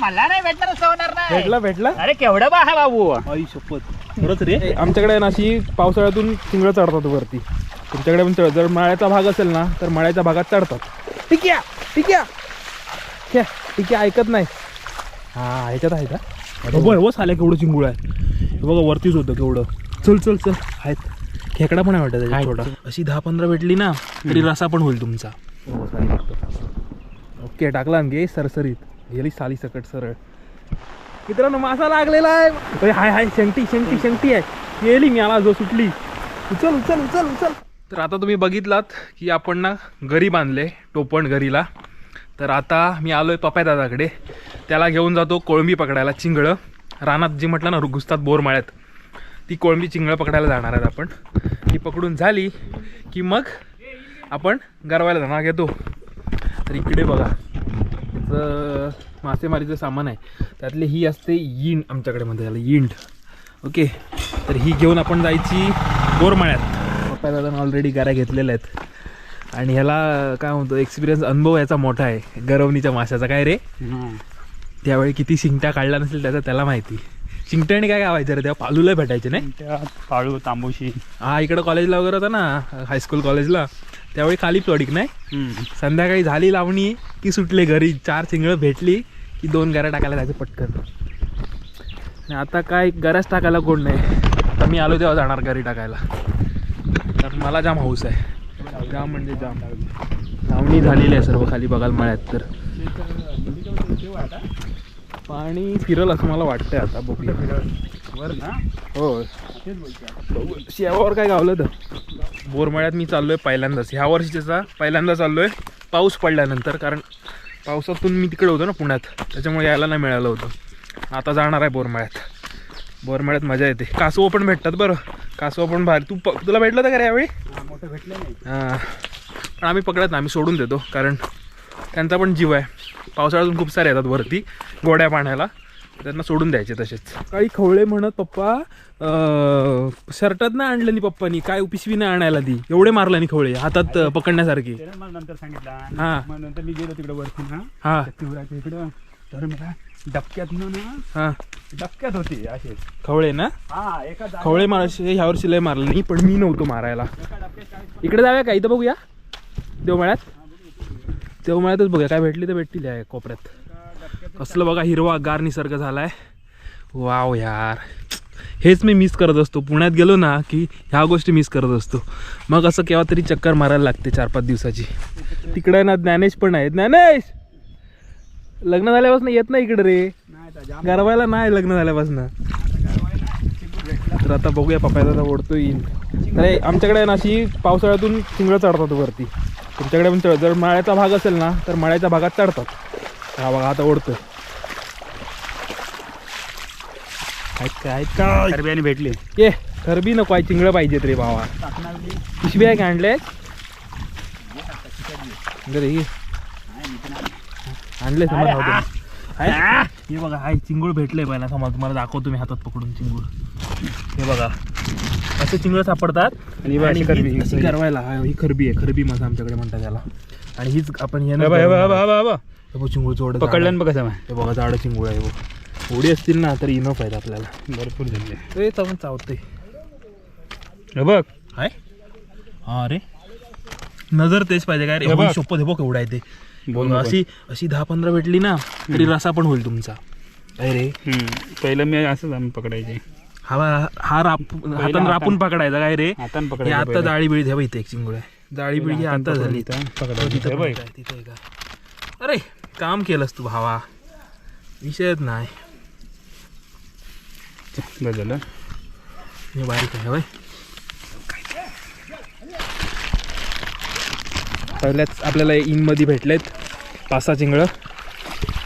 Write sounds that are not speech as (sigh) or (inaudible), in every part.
मला नाही भेटणार असं होणार नाही. भेटला भेटला? अरे केवढं बा हा बाबू. आई शपथ. खरंच रे? आमच्याकडे आहे ना अशी पावसाळ्यातून चिंगळं चढतात वरती. तुमच्याकडे पण चढ जर मळ्याचा भाग असेल ना तर मळ्याच्या भागात चढतात. ठीक आहे ठीक आहे ठीक आहे ऐकत नाही. हा ह्याच्यात आहे का बघ हो साल्या केवढं चिंगूळ आहे. हे बघा वरतीच होतं केवढं. चल चल चल. आहेत. खेकडा पण आहे वाटत त्याच्यात. थोडा अशी दहा पंधरा भेटली ना तरी रसा पण होईल तुमचा. ओके टाकला घे सरसरीत. गेली साली सकट सरळ. मित्रांनो मासा लागलेला आहे. हाय हाय शेंगटी शेंगटी शेंगटी आहे. गेली मी आला जो सुटली. उचल उचल उचल उचल. तर आता तुम्ही बघितलात की आपण ना घरी बांधले टोपण घरीला. तर आता मी आलोय पप्या दादाकडे त्याला घेऊन जातो कोळंबी पकडायला चिंगळं. रानात जी म्हटलं ना घुसतात बोरमाळ्यात. ती कोळंबी चिंगळं पकडायला जाणार आहेत आपण. ती पकडून झाली की मग आपण गरवायला जाणार घेतो. तर इकडे बघा. त्याचं मासेमारीचं सामान आहे. त्यातली ही असते यिंड आमच्याकडे म्हणतात त्याला यिंड. ओके तर ही घेऊन आपण जायची बोरमाळ्यात पप्पा दादा ऑलरेडी गाऱ्या घेतलेल्या आहेत. आणि ह्याला काय म्हणतो एक्सपिरियन्स अनुभव याचा मोठा आहे. गरवणीच्या माशाचा काय रे? त्यावेळी किती शिंगट्या काढला नसेल त्याचा त्याला माहिती. शिंगट्याने काय गावायचं रे? तेव्हा पालूला भेटायचे नाही? पाळू तांबूशी. हा इकडं कॉलेजला वगैरे होता ना हायस्कूल कॉलेजला त्यावेळी खाली प्लॉडिक नाही? संध्याकाळी झाली लावणी की सुटले घरी. चार चिंगळं भेटली की दोन गऱ्या टाकायला जायचं पटकन. आणि आता काय गऱ्याच टाकायला कोण नाही. आता मी आलो तेव्हा जाणार घरी टाकायला. तर मला जाम हाऊस आहे. जाम म्हणजे जाम. लावणी झालेली आहे सर्व खाली बघायला मळ्यात तर. पाणी फिरल असं मला वाटतंय आता बघूया. वर ना हो. तेच बोलतो शेवावर काय गावलं तर? बोरमळ्यात मी चाललोय पहिल्यांदाच. ह्या वर्षीचा पहिल्यांदा चाललोय. पाऊस पडल्यानंतर कारण पावसातून मी तिकडे होतो ना पुण्यात. त्याच्यामुळे यायला नाही मिळालं होतं. आता जाणार आहे बोरमळ्यात. बोरमळ्यात मजा येते. कासवं पण भेटतात बरं. कासवं पण भारी. तू प तुला भेटलं होतं का रे यावेळी? मोठं भेटलं नाही. हां. पण आम्ही पकडत नाही आम्ही सोडून देतो. कारण त्यांचा पण जीव आहे. पावसाळ्यातून खूप सारे येतात वरती. गोड्या पाण्याला. त्यांना सोडून द्यायचे तसेच. सकाळी खवळे म्हणत पप्पा शर्टात नाही आणलं नी पप्पानी काय पिशवी नाही आणायला ती एवढे मारला नी खवळे हातात पकडण्यासारखे. त्याने मला नंतर सांगितलं. हा. मग नंतर मी गेलो तिकडे वरती ना हा. त्या पिवळ्याच्या इकडं. तर मला डबक्यात ना हा. डबक्यात होती असे. खवळे ना? हा एका खवळे मार ह्या वर्षी लय मारलं नाही पण मी नव्हतो मारायला. इकडे जाऊया का? इथं बघूया? देवमळ्यात? देवमळ्यातच बघूया काय भेटली तर भेटतील या कोपऱ्यात. कसलं बघा हिरवा गार निसर्ग झालाय. वाव यार. हेच मी मिस करत असतो. पुण्यात गेलो ना की ह्या गोष्टी मिस करत असतो. मग असं केव्हा तरी चक्कर मारायला लागते चार पाच दिवसाची. तिकडे ना ज्ञानेश पण आहे ज्ञानेश! लग्न झाल्यापासून येत नाही इकडे रे. गरवायला नाही लग्न झाल्यापासून. तर आता बघूया पप्पाचा ओढतो येईल. अरे आमच्याकडे आहे ना अशी पावसाळ्यातून चिंगळं चढतात वरती. तुमच्याकडे पण चढ जर मळ्याचा भाग असेल ना तर मळ्याच्या भागात चढतात. हा बघा आता ओढतोय. आहेत काय? आहेत करब्याने भेटली. ये खरबी नको आहे चिंगळं पाहिजेत रे भावा. पिशवी आहे का आणले आणले? हे बघा हाय चिंगूळ भेटले पहिला समज तुम्हाला दाखवतो मी हातात पकडून चिंगूळ. हे बघा. असे चिंगळ सापडतात. आणि खरबी, ही करवायला हा, खरबी आहे. खरबी मासा आमच्याकडे म्हणतात त्याला आणि हीच आपण हे बघ, चिंगूळ चोड पकडलं ना बघ कसं हे बघा झाडं चिंगूळ आहे बघ. ओढी असतील ना तर इनफ आहेत आपल्याला. भरपूर झाले. ते चावून चावते हे बघ. काय हा रे नजर तेच पाहिजे काय रे. शोपत हे बघ. एवढा आहे ते. बोल अशी अशी दहा पंधरा भेटली ना तरी रसा पण होईल तुमचा. काय रे. हम्म. पहिलं मी असंच आम्ही पकडायचे. हा हा राप हातान रापून पकडायचा काय रे? हातान हे आता. जाळी बिळी ठेवा इथे एक चिंगुळ आहे. जाळी बिळी आता झाली. इथं हो, पकडायचे. तिथं हे आहे, आहे. अरे! काम केलंस तू भावा. विषयच नाही. झालं. हे बारीक आहे होय. पहिल्याच आपल्याला इनमध्ये भेटलेत पाच सहा चिंगळं.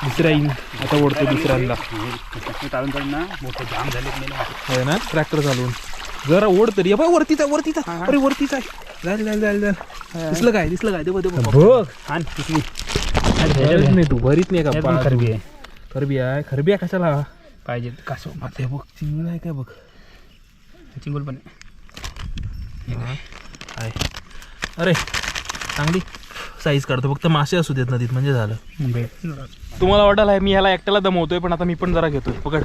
दुसऱ्या इन आता ओढतो दुसऱ्यांदा. चालून चालून ना मोठं जाम झाले होय ना? ट्रॅक्टर चालवून. जरा ओढ तरी. बाय वरतीच आहे वरतीच आहे. अरे वरतीच आहे. जाईल जाईल जाईल जाईल दिसलं काय? दिसलं काय? ते बघ, बघ. नाही तू. भरीत नाही का पण खरबी आहे. खरबी आहे. खरबी आहे कशाला? पाहिजे कासव. आपल्या बघ चिंगळ आहे काय बघ? चिंगुल पण आहे. अरे चांगली साईज काढतो. फक्त मासे असू देत नदीत म्हणजे झालं. तुम्हाला वाटेल आहे मी ह्याला एकट्याला दमवतोय पण आता मी पण जरा घेतोय. पकड.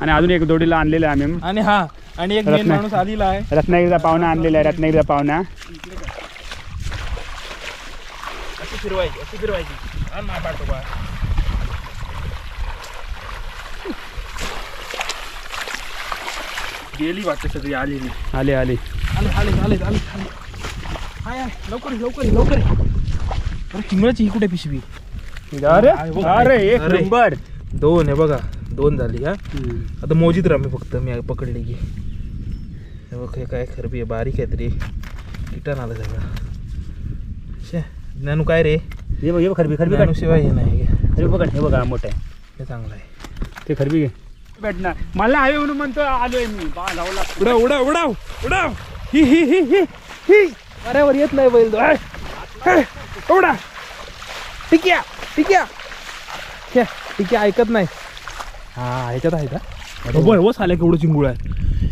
आणि अजून एक जोडीला आणलेलं आहे आम्ही. आणि हा आणि एक मेन माणूस आलेला आहे. रत्नागिरीचा पाहुणा आणलेला आहे रत्नागिरीचा पाहुणा. अशी फिरवायची अशी फिरवायची. हा ना पाठव बा गेली वाटते सगळी आले आले आले आले आले आले आले हाय हाय लवकर लवकर लवकर. अरे ही कुठे पिशवी अरे. अरे एक. नंबर दोन आहे बघा दोन झाली हा आता मोजीत राहा मी फक्त मी पकडली की बघ काय खरबी आहे बारीक आहे तरी किटान आलं सगळं ज्ञानू काय रे हे बघ हे बघ खरबी खरबी ज्ञानू शिवाय हे नाही. हे बघ हे बघा मोठं आहे. हे चांगलं आहे. ते खरबी घे. भेटणार. मला हवे म्हणून म्हणतो आलोय मी. बा लावला उडाव उडाव उडाव उडाव. ही ही ही ही ही. अरेवर येत नाही बैल तो. उडा. टिक्या टिक्या. छे, टिक्या ऐकत नाही. हा ह्याच्यात आहे का? बघ हो आल्या केवढं चिंगूळ आहे.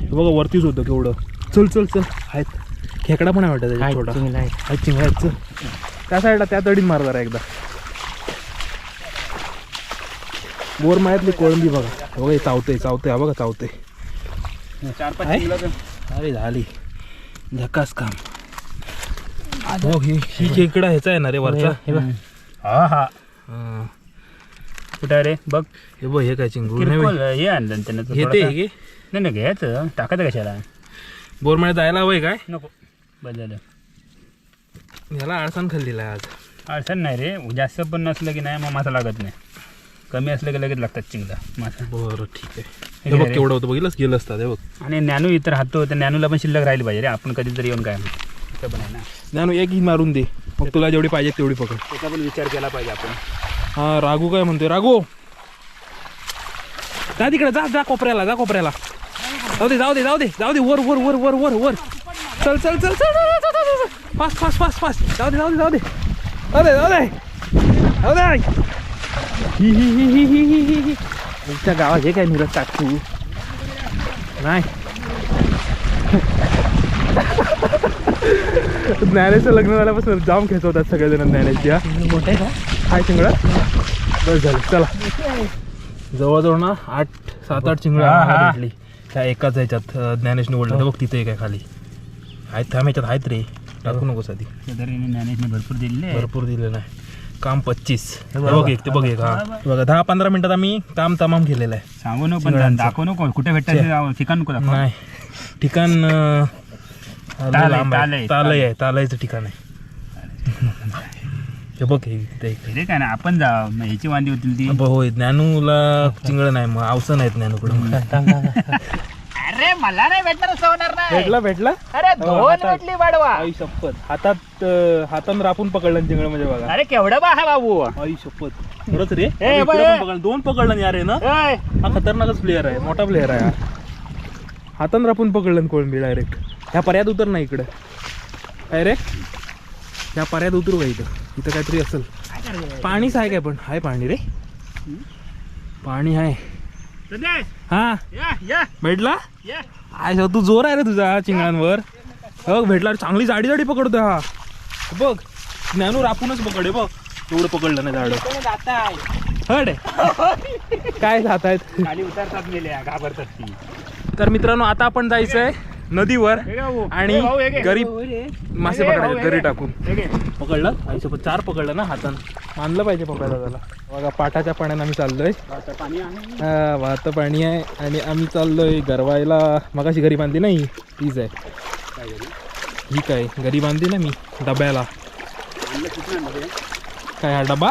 हे बघा वरतीच होतं केवढं. चल चल चल. आहेत. खेकडा पण आहे वाटत थोडा आहेत चिंगळ्या आहेत चल. त्या साईडला त्या तडीन मार जरा एकदा. बोर मायातली कोळंबी बघा. हे बघा हे चावतंय चावतंय हा बघा चावतंय चार पाच आहे? किलो तर- अरे झाली. झकास काम. हो ही ही खेकडा ह्याचा आहे ना रे वरचा? हे हा हा हा. कुठं रे? बघ. हे बघ हे काय बघ. हे आणलं त्यानं हे ते आहे की? नाही नाही घ्यायचं. टाकायचं कशाला? बोरमळे जायला हवंय काय? नको. बस आळसाण खाल्लेला आहे आज. अडचण नाही रे. जास्त पण नसलं की नाही मग मासा लागत नाही. कमी असलं की लगेच लागतात चिंगला मासा. बरं ठीक आहे. हे बघ. केवढं होतं बघितलंच गेलं असतात हे बघ. आणि ज्ञानू इतर राहतो तर ज्ञानूला पण शिल्लक राहिली पाहिजे रे. आपण कधीतरी येऊन काय इथं पण आहे ना. ज्ञानू एक ही मारून दे. मग तुला जेवढी पाहिजे तेवढी पकड. त्याचा पण विचार केला पाहिजे आपण. हा राघू काय म्हणतोय? राघू! जा तिकडे जा जा कोपऱ्याला जा कोपऱ्याला. जाऊ दे जाऊ दे जाऊ दे जाऊ दे. वर वर वर वर वर वर. चल चल चल चल. फास्ट फास्ट फास्ट फास्ट जाऊ दे जाऊ दे जाऊ दे जाऊ दे जाऊ दे जाऊ दे ही ही ही ही ही ही ही ही तुमच्या गावात हे काय निरज टाकू नाही ज्ञानेचं लग्न झाल्यापासून जाम खेचवतात सगळेजण ज्ञानेची हा मोठे का हाय चिंगडा बस झालं चला जवळजवळ ना आठ सात आठ हा. भेटली त्या एकाच ह्याच्यात ज्ञानेश निवडलं बघ तिथे आहे खाली आहेत थांब ह्याच्यात आहेत रे टाकू नकोस आधी ज्ञानेशने भरपूर दिले भरपूर दिलेलं आहे. काम पच्चीस. बघा. बघ. एक ते बघ एक हा. बघा. दहा पंधरा मिनिटात आम्ही काम तमाम केलेलं आहे. सांगू नको पण शिंगडांचं. दाखवू नको. कुठे भेटतात ठिकाण नको दाखव. नाही. ठिकाण अं, तालय, लांब आहे. तालय, आहे तालयचं ठिकाण आहे. हे बघ हे काय ना आपण जा मग ह्याची वांदी होतील ती. अब होय ज्ञानूला चिंगळ नाही मग अवसं नाहीत ज्ञानूकडं. अरे मला नाही भेटणार असं होणार नाही. भेटला भेटला? अरे हो, दोन हातात. भेटली वाढवा. आई शपथ. हातात अं, हातानं रापून पकडलं चिंगळ म्हणजे बघा. अरे केवढं बा हा बाबू. आई शपथ. खरंच रे? ए, इकडं बाई. पण पकडलं. दोन पकडलं यार आहे ना? हा खतरनाकच प्लेअर आहे मोठा प्लेअर आहे हा. हातानं रापून पकडलं कोळंबी डायरेक्ट ह्या पर्यात उतर ना इकडं. रे? ह्या पर्यात उतरू का इथं? इथं काहीतरी असेल. पाणीच आहे काय पण? हाय पाणी रे? पाणी आहे. हा? भेटला. आय तू जोर आहे रे तुझा चिंगळांवर बघ भेटला. चांगली जाडी जाडी पकडतोय हा. बघ ज्ञानू रापूनच पकडे बघ. एवढं पकडलं नाही झाड? हड काय जात आहेत खाली उतरतात मेले घाबरतात तर मित्रांनो आता आपण जायचंय नदीवर. आणि. गरीब मासे पकडायचे गरी. टाकून. पकडलं? आईसोबत चार पकडलं ना हातान. मानलं पाहिजे पकडायला त्याला बघा पाटाच्या पाण्यानं आम्ही चाललोय. आता पाणी आहे. हा वाहतं पाणी आहे आणि आम्ही चाललोय गरवायला. मगाशी घरी बांधली नाही तीच आहे. ही काय? घरी बांधली ना मी डब्याला. काय हा डबा?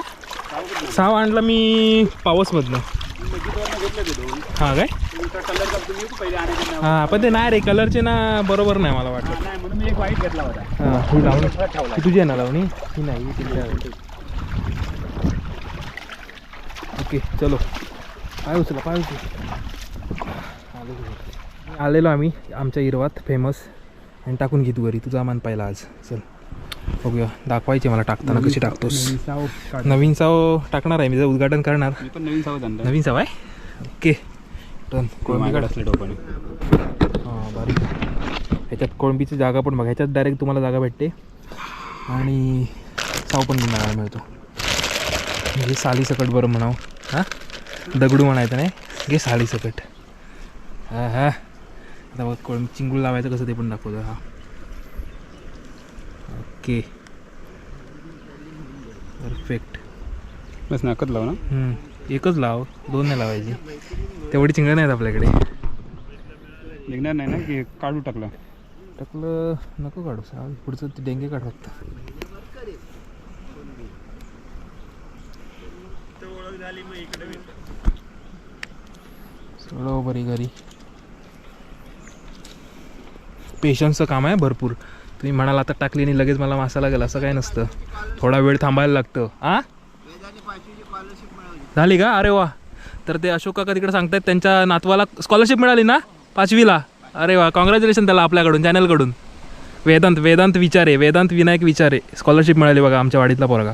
साव आणला मी पावसमधनं. हा काय? हा पण ते नाही रे कलरचे ना बरोबर नाही मला वाटलं नाही म्हणून मी एक वाईट घेतला होता. हा लावणी. तुझी आहे ना लावणी? ही नाही. ओके चलो. पाय उचला पाय उचला. आलेलो आम्ही आमच्या इरवात फेमस आणि टाकून घे तू घरी. तुझा मान पाहिला आज. चल. बघूया. दाखवायचे मला टाकताना कशी टाकतोस. नवीन साव टाकणार आहे. मी जर उद्घाटन करणार. नवीन साव आहे? ओके. टन कोळंबी काढ असले डोपाने हां बारीक. ह्याच्यात कोळंबीची जागा पण बघा ह्याच्यात डायरेक्ट तुम्हाला जागा भेटते. आणि साव पण तुम्हाला मिळतो. घे साली सकट बरं म्हणावं. हां? दगडू म्हणायचं नाही. घे साली सकट. हा हा. आता बघ कोण चिंगूळ लावायचं कसं ते पण दाखवतो. हा. ओके. परफेक्ट बस नाकच लाव ना. एकच लाव दोन नाही लावायची. तेवढी चिंगळ नाहीत आपल्याकडे. निघणार नाही ना की काढू टाकलं? टाकलं नको काढू साल पुढचं ते डेंगे काढ फक्त. सोडव बरी घरी. पेशन्सचं काम आहे भरपूर. तुम्ही म्हणाल आता टाकली आणि लगेच मला मासा लागेल असं काय नसतं. थोडा वेळ थांबायला लागतं. आ? झाली का? अरे वा. तर ते अशोक काका तिकडे सांगतायत त्यांच्या नातवाला स्कॉलरशिप मिळाली ना? पाचवीला. अरे वा कॉंग्रॅच्युलेशन त्याला आपल्याकडून चॅनलकडून वेदांत वेदांत विचारे वेदांत विनायक विचारे. स्कॉलरशिप मिळाली बघा आमच्या वाडीतला पोरगा.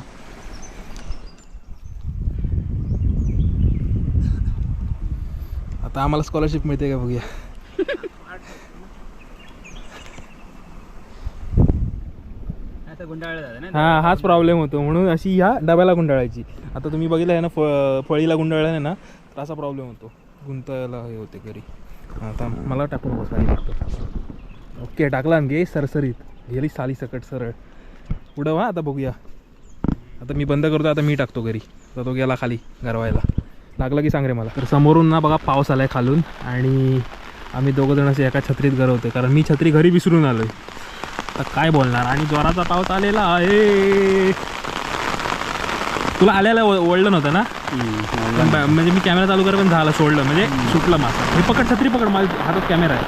आता आम्हाला स्कॉलरशिप मिळते का बघूया आता गुंडाळ झालं हा हाच प्रॉब्लेम होतो. म्हणून अशी ह्या डब्याला गुंडाळायची. आता तुम्ही बघितलं आहे ना फ फळीला गुंडाळल्याने ना तर असा प्रॉब्लेम होतो. गुंतायला हे होते घरी. आता मला टाकून बसायला लागतं ओके टाकला घे सरसरीत. गेली साली सकट सरळ. पुढं वा आता बघूया. आता मी बंद करतो आता मी टाकतो घरी. आता तो गेला खाली गरवायला लागला की सांग रे मला. तर समोरून ना बघा पाऊस आलाय खालून. आणि आम्ही दोघं जण असे एका छत्रीत गरवतोय कारण मी छत्री घरी विसरून आलोय. आता काय बोलणार? आणि जोराचा पाऊस आलेला आहे. तुला आल्याला ओ- ओढलं नव्हतं ना? म्हणजे मी कॅमेरा चालू कर पण झालं सोडलं. म्हणजे सुटलं माझा. हे पकड छत्री पकड. माझ्या हातात कॅमेरा आहे.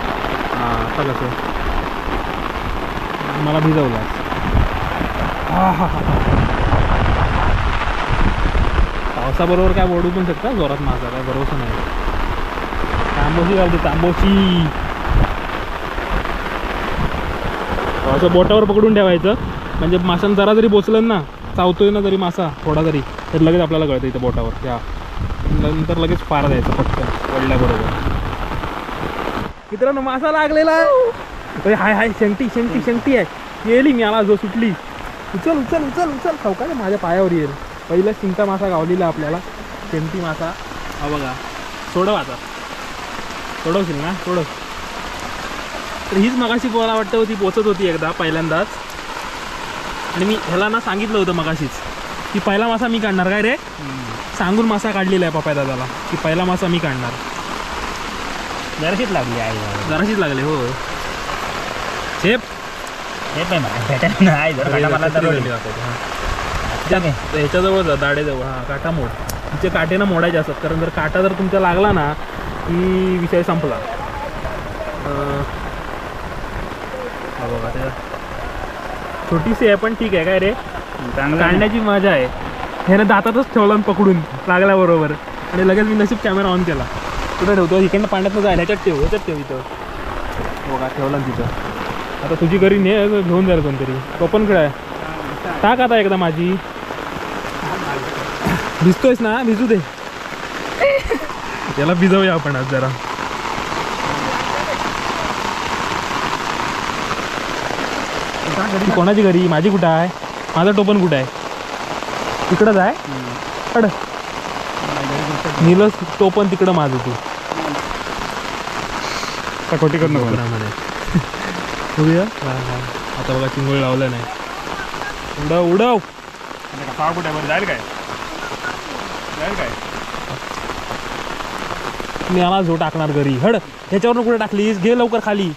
हां आता कसं? मला भिजवला. हा हा हा. पावसाबरोबर काय ओढू पण शकता जोरात माझा? काय भरोसा नाही. तांबोशी घालते तांबोशी. असं बोटावर पकडून ठेवायचं. म्हणजे माशांना जरा जरी बोचलं ना चावतोय ना जरी मासा थोडा जरी तर लगेच आपल्याला कळतं इथं बोटावर. त्या नंतर लगेच पार द्यायचं पटकन वळल्याबरोबर मित्रांनो मासा लागलेला आहे. हाय हाय शेंगटी शेंगटी शेंगटी आहे. येली मी आला जो सुटली. उचल उचल उचल उचल. खाऊ माझ्या पायावर येईल? पहिला शिंका मासा गावलेला आपल्याला. शेंगटी मासा. हा बघा. सोडव आता. सोडवशील ना? सोडव. तर हीच मगाशी मला वाटतं ती पोचत होती एकदा पहिल्यांदाच. आणि मी ह्याला ना सांगितलं होतं मगाशीच की पहिला मासा मी काढणार. काय रे? सांगून मासा काढलेला आहे पप्या दादाला की पहिला मासा मी काढणार. जराशीच लागली आई जराशीच लागले हो. शेप हे नाही मला दरवली. ह्याच्याजवळ जा दाडेजवळ हा काटा मोड. तिचे काटे ना मोडायचे असतात. कारण जर काटा जर तुमचा लागला ना की विषय संपला. हा बघा छोटीशी आहे पण ठीक आहे काय रे? चांगलं काढण्याची मजा आहे. ह्यानं दातातच ठेवला पकडून लागल्याबरोबर. आणि लगेच मी नशीब कॅमेरा ऑन केला. कुठं ठेवतो? इकडनं पाण्यात जायला. ह्याच्यात ठेव ह्याच्यात ठेव इथं. बघा ठेवला तिथं. आता तुझी घरी ने घेऊन जाईल कोणतरी. तो पण आहे. टाक आता एकदा माझी. भिजतोयस ना? भिजू दे. याला भिजवूया आपण आज जरा. ती कोणाची घरी? माझी कुठं आहे? माझं टोपण कुठं आहे? तिकडंच आहे? अड. नीलच टोपण तिकडं माझं तू. कटोटी करू नको. टोपणामध्ये (laughs) बघूया. हा, हा. आता बघा चिंगोळ लावलं नाही. उडव उडव. पाव कुठे बरं जाईल काय? जाईल काय? मी आला झो टाकणार घरी. हड. ह्याच्यावरून कुठे टाकलीस? घे लवकर खाली.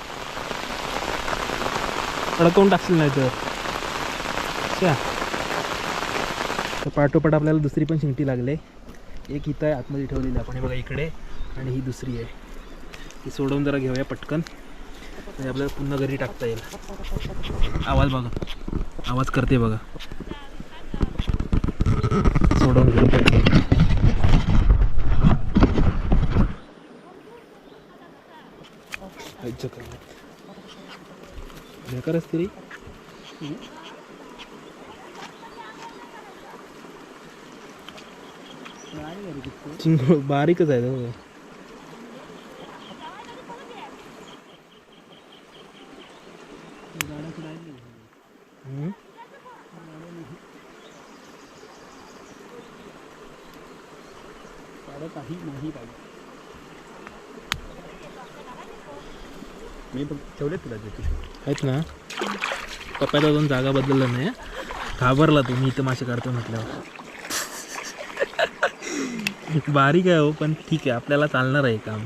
अडकवून टाकशील नाही तर. अच्छा. तर पाठोपाठ आपल्याला दुसरी पण शिंगटी लागले. एक इथं आहे आतमध्ये ठेवलेली आपण. हे बघा इकडे. आणि ही दुसरी आहे. ती सोडवून जरा घेऊया पटकन. म्हणजे आपल्याला पुन्हा घरी टाकता येईल. आवाज बघा. आवाज करते बघा. सोडवून घेऊ पटकन बेकार असते रे चिंगळ बारीकच आहे ना काही नाही पाहिजे मी ठेवले तुला जे आहेत ना? पप्पाचा अजून जागा बदलला नाही घाबरला तू मी इथं मासे काढतो म्हटल्यावर. बारीक आहे हो पण ठीक आहे आपल्याला चालणार आहे काम.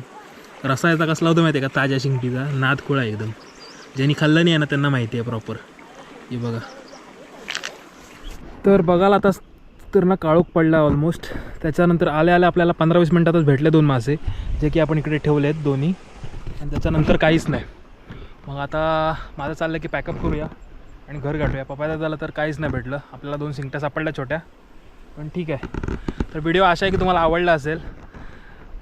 रसा याचा कसला होता माहिती आहे का ताज्या शिंगटीचा? नाद खोळा एकदम. ज्यांनी खाल्लं नाही आहे ना त्यांना माहिती आहे प्रॉपर हे बघा. तर बघाल आता तर ना काळोख पडला ऑलमोस्ट त्याच्यानंतर आले आले आपल्याला पंधरा वीस मिनटातच भेटले दोन मासे जे की आपण इकडे ठेवले आहेत दोन्ही. आणि त्याच्यानंतर काहीच नाही. मग आता माझं चाललं की पॅकअप करूया आणि घर गाठूया. पप्पाला झालं तर काहीच नाही भेटलं. आपल्याला दोन सिंगट्या सापडल्या छोट्या. पण ठीक आहे. तर व्हिडिओ असा आहे की तुम्हाला आवडला असेल.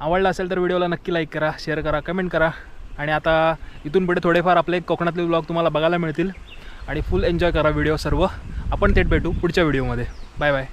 आवडला असेल तर व्हिडिओला नक्की लाईक करा शेअर करा कमेंट करा. आणि आता इथून पुढे थोडेफार आपले कोकणातले ब्लॉग तुम्हाला बघायला मिळतील. आणि फुल एन्जॉय करा व्हिडिओ सर्व. आपण थेट भेटू पुढच्या व्हिडिओमध्ये बाय बाय